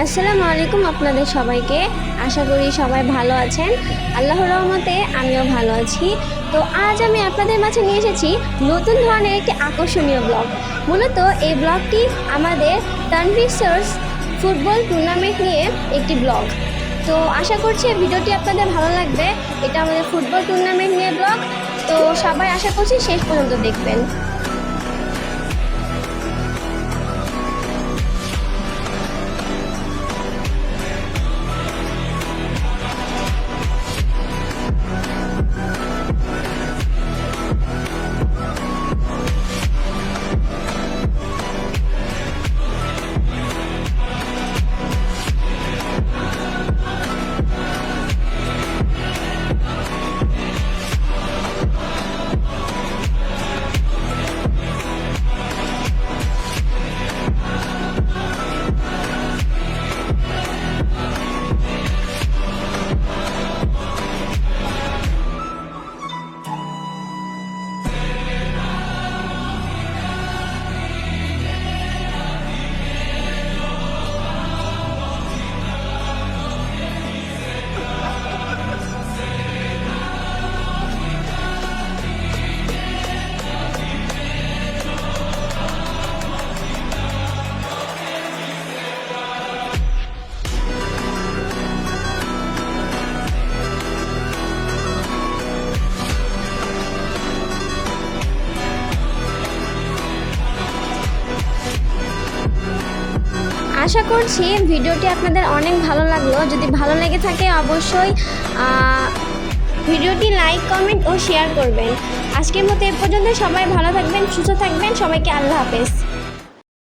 আসসালামু আলাইকুম আপনাদের সবাইকে। আশা করি সবাই ভালো আছেন। আল্লাহর রহমতে আমিও ভালো আছি। তো আজ আমি আপনাদের মাঝে নিয়ে এসেছি নতুন ধরনের একটি আকর্ষণীয় ব্লগ। মূলত এই ব্লগটি আমাদের তানভীর সার্স ফুটবল টুর্নামেন্ট নিয়ে একটি ব্লগ। তো আশা করছি ভিডিওটি আপনাদের ভালো লাগবে। এটা আমাদের ফুটবল টুর্নামেন্ট নিয়ে ব্লগ। তো সবাই আশা করছি শেষ পর্যন্ত দেখবেন। আশা করছি ভিডিওটি আপনাদের অনেক ভালো লাগল। যদি ভালো লেগে থাকে অবশ্যই ভিডিওটি লাইক, কমেন্ট ও শেয়ার করবেন। আজকের মতো এ পর্যন্ত সবাই ভালো থাকবেন, সুস্থ থাকবেন। সবাইকে আল্লাহ হাফেজ।